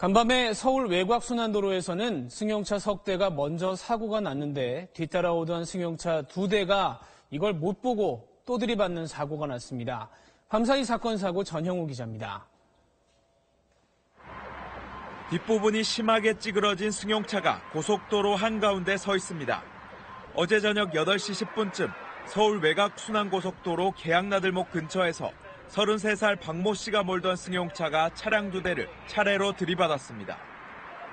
간밤에 서울 외곽순환도로에서는 승용차 석 대가 먼저 사고가 났는데 뒤따라오던 승용차 두 대가 이걸 못 보고 또 들이받는 사고가 났습니다. 밤사이 사건 사고 전형우 기자입니다. 뒷부분이 심하게 찌그러진 승용차가 고속도로 한가운데 서 있습니다. 어제 저녁 8시 10분쯤 서울 외곽 순환고속도로 계양나들목 근처에서 33살 박모 씨가 몰던 승용차가 차량 두 대를 차례로 들이받았습니다.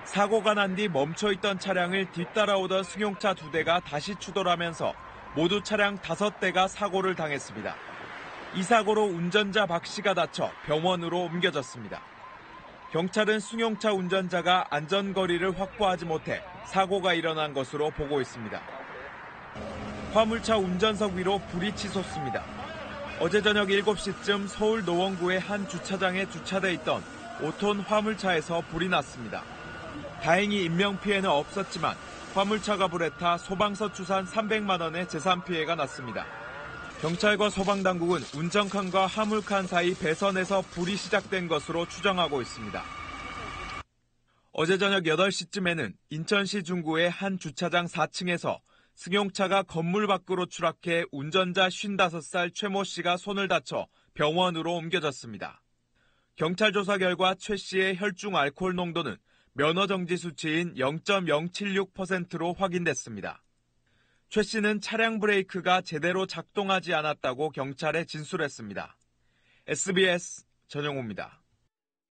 사고가 난 뒤 멈춰있던 차량을 뒤따라오던 승용차 두 대가 다시 추돌하면서 모두 차량 다섯 대가 사고를 당했습니다. 이 사고로 운전자 박 씨가 다쳐 병원으로 옮겨졌습니다. 경찰은 승용차 운전자가 안전거리를 확보하지 못해 사고가 일어난 것으로 보고 있습니다. 화물차 운전석 위로 불이 치솟습니다. 어제 저녁 7시쯤 서울 노원구의 한 주차장에 주차돼 있던 5톤 화물차에서 불이 났습니다. 다행히 인명피해는 없었지만 화물차가 불에 타 소방서 추산 300만 원의 재산 피해가 났습니다. 경찰과 소방당국은 운전칸과 화물칸 사이 배선에서 불이 시작된 것으로 추정하고 있습니다. 어제 저녁 8시쯤에는 인천시 중구의 한 주차장 4층에서 승용차가 건물 밖으로 추락해 운전자 55살 최모 씨가 손을 다쳐 병원으로 옮겨졌습니다. 경찰 조사 결과 최 씨의 혈중 알코올 농도는 면허 정지 수치인 0.076%로 확인됐습니다. 최 씨는 차량 브레이크가 제대로 작동하지 않았다고 경찰에 진술했습니다. SBS 전영호입니다.